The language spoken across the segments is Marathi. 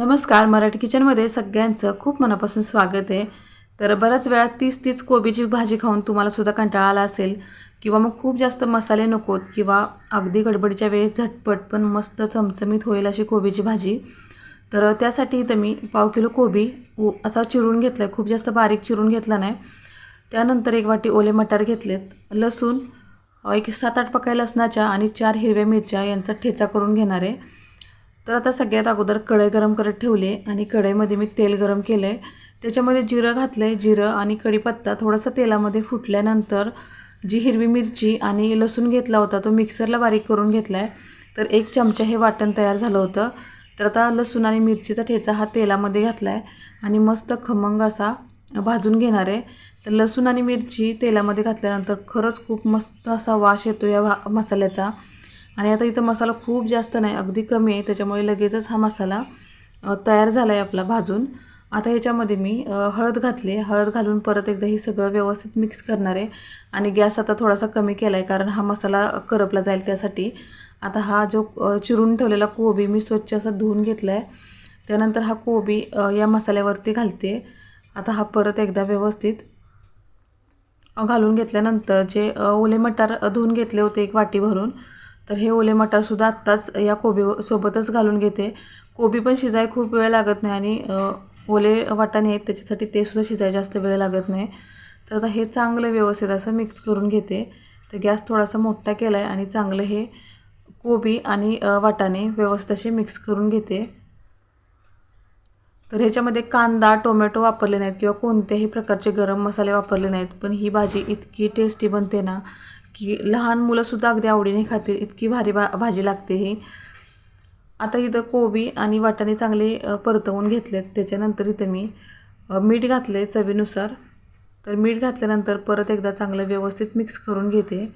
नमस्कार मराठी किचनमध्ये सगळ्यांचं खूप मनापासून स्वागत आहे. तर बऱ्याच वेळा तीच तीच कोबीची भाजी खाऊन तुम्हाला सुद्धा कंटाळा आला असेल किंवा मग खूप जास्त मसाले नकोत किंवा अगदी गडबडीच्या वेळेस झटपट पण मस्त चमचमीत होईल अशी कोबीची भाजी. तर त्यासाठी इथं मी पाव किलो कोबी उ असा चिरून घेतला आहे खूप जास्त बारीक चिरून घेतला नाही. त्यानंतर एक वाटी ओले मटार घेतलेत लसूण एक सात आठ पकाय लसणाच्या आणि चार हिरव्या मिरच्या यांचा ठेचा करून घेणार आहे. तर आता सगळ्यात अगोदर कढई गरम करत ठेवले आणि कढईमध्ये मी तेल गरम केलं. आहे त्याच्यामध्ये जिरं घातलं आहे जिरं आणि कढीपत्ता थोडंसं तेलामध्ये फुटल्यानंतर जी हिरवी मिरची आणि लसूण घेतला होता तो मिक्सरला बारीक करून घेतला आहे तर एक चमचा हे वाटण तयार झालं होतं. तर आता लसूण आणि मिरचीचा ठेचा हा तेलामध्ये घातला आहे आणि मस्त खमंग असा भाजून घेणार आहे. तर लसूण आणि मिरची तेलामध्ये घातल्यानंतर खरंच खूप मस्त असा वास येतो या भा मसाल्याचा. आणि आता इथं मसाला खूप जास्त नाही अगदी कमी आहे. त्याच्यामुळे लगेचच हा मसाला तयार झाला आहे आपला भाजून. आता ह्याच्यामध्ये मी हळद घातली हळद घालून परत एकदा हे सगळं व्यवस्थित मिक्स करणार आहे. आणि गॅस आता थोडासा कमी केला आहे कारण हा मसाला करपला जाईल त्यासाठी. आता हा जो चिरून ठेवलेला कोबी मी स्वच्छ असा धुवून घेतला आहे त्यानंतर हा कोबी या मसाल्यावरती घालते. आता हा परत एकदा व्यवस्थित घालून घेतल्यानंतर जे ओले मटार धुवून घेतले होते एक वाटी भरून तर हे ओले मटारसुद्धा आत्ताच या कोबी सोबतच घालून घेते. कोबी पण शिजाय खूप वेळ लागत नाही आणि ओले वाटाणे आहेत त्याच्यासाठी ते सुद्धा शिजाय जास्त वेळ लागत नाही. तर आता हे चांगलं व्यवस्थित असं मिक्स करून घेते. तर गॅस थोडासा मोठा केला आहे आणि चांगलं हे कोबी आणि वाटाणे व्यवस्थित असे मिक्स करून घेते. तर ह्याच्यामध्ये कांदा टोमॅटो वापरले नाहीत किंवा कोणत्याही प्रकारचे गरम मसाले वापरले नाहीत पण ही भाजी इतकी टेस्टी बनते ना की लहान मुलंसुद्धा अगदी आवडीने खातील इतकी भारी भा भाजी लागते ही. आता इथं कोबी आणि वाटाणे चांगले परतवून घेतलेत. त्याच्यानंतर इथं मी मीठ घातले चवीनुसार. तर मीठ घातल्यानंतर परत एकदा चांगलं व्यवस्थित मिक्स करून घेते.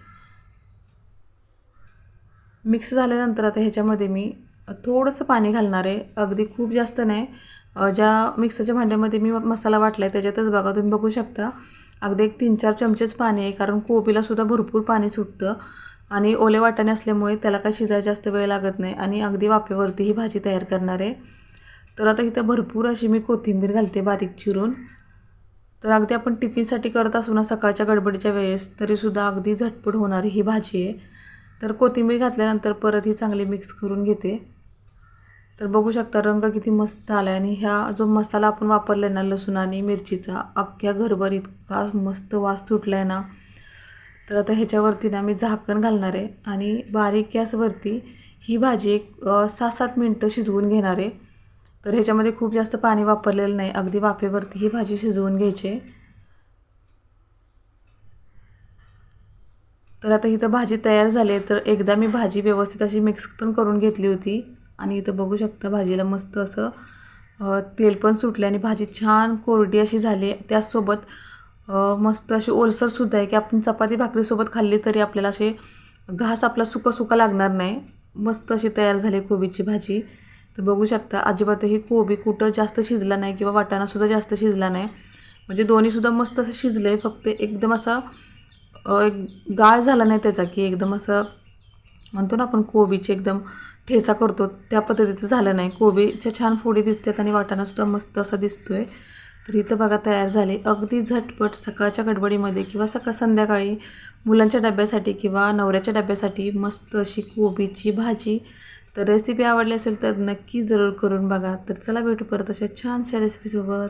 मिक्स झाल्यानंतर आता ह्याच्यामध्ये मी थोडंसं पाणी घालणार आहे. अगदी खूप जास्त नाही. ज्या मिक्सरच्या भांड्यामध्ये मी मसाला वाटला आहे त्याच्यातच बघा तुम्ही बघू शकता. अगदी एक तीन चार चमचेच पाणी आहे कारण कोबीलासुद्धा भरपूर पाणी सुटतं. आणि ओले वाटाणे असल्यामुळे त्याला काय शिजायला जास्त वेळ लागत नाही आणि अगदी वाफेवरती ही भाजी तयार करणार आहे. तर आता इथं भरपूर अशी मी कोथिंबीर घालते बारीक चिरून. तर अगदी आपण टिफिनसाठी करत असू ना सकाळच्या गडबडीच्या वेळेस तरीसुद्धा अगदी झटपट होणारी ही भाजी आहे. तर कोथिंबीर घातल्यानंतर परत ही चांगली मिक्स करून घेते. तर बघू शकता रंग किती मस्त आला आहे आणि ह्या जो मसाला आपण वापरला आहे ना लसूण आणि मिरचीचा अख्ख्या घरभर इतका मस्त वास सुटला आहे ना. तर आता ह्याच्यावरती ना मी झाकण घालणार आहे आणि बारीक गॅसवरती ही भाजी एक सात सात मिनटं शिजवून घेणार आहे. तर ह्याच्यामध्ये खूप जास्त पाणी वापरलेलं नाही. अगदी वाफेवरती ही भाजी शिजवून घ्यायची आहे. तर आता इथं भाजी तयार झाली आहे. तर एकदा मी भाजी व्यवस्थित अशी मिक्स पण करून घेतली होती. आणि इथं बघू शकता भाजीला मस्त असं तेल पण सुटले आणि भाजी छान कोरडी अशी झाली. त्याचसोबत मस्त अशी ओलसरसुद्धा आहे की आपण चपाती भाकरीसोबत खाल्ली तरी आपल्याला असे घास आपला सुका सुका लागणार नाही. मस्त अशी तयार झाली कोबीची भाजी. तर बघू शकता अजिबातही कोबी कुठं जास्त शिजला नाही किंवा वाटाणासुद्धा जास्त शिजला नाही. म्हणजे दोन्हीसुद्धा मस्त असं शिजलं आहे फक्त एकदम असा एक गाळ झाला नाही त्याचा की एकदम असं म्हणतो ना आपण कोबीचे एकदम ठेचा करतो. त्या पद्धतीचं झालं नाही. कोबीच्या छान फोडी दिसतात आणि वाटाणासुद्धा मस्त असा दिसतोय. तर इथं बघा तयार झाले. अगदी झटपट सकाळच्या गडबडीमध्ये किंवा सकाळ संध्याकाळी मुलांच्या डब्यासाठी किंवा नवऱ्याच्या डब्यासाठी मस्त अशी कोबीची भाजी. तर रेसिपी आवडली असेल तर नक्की जरूर करून बघा. तर चला भेटू परत अशा छानशा रेसिपीसोबत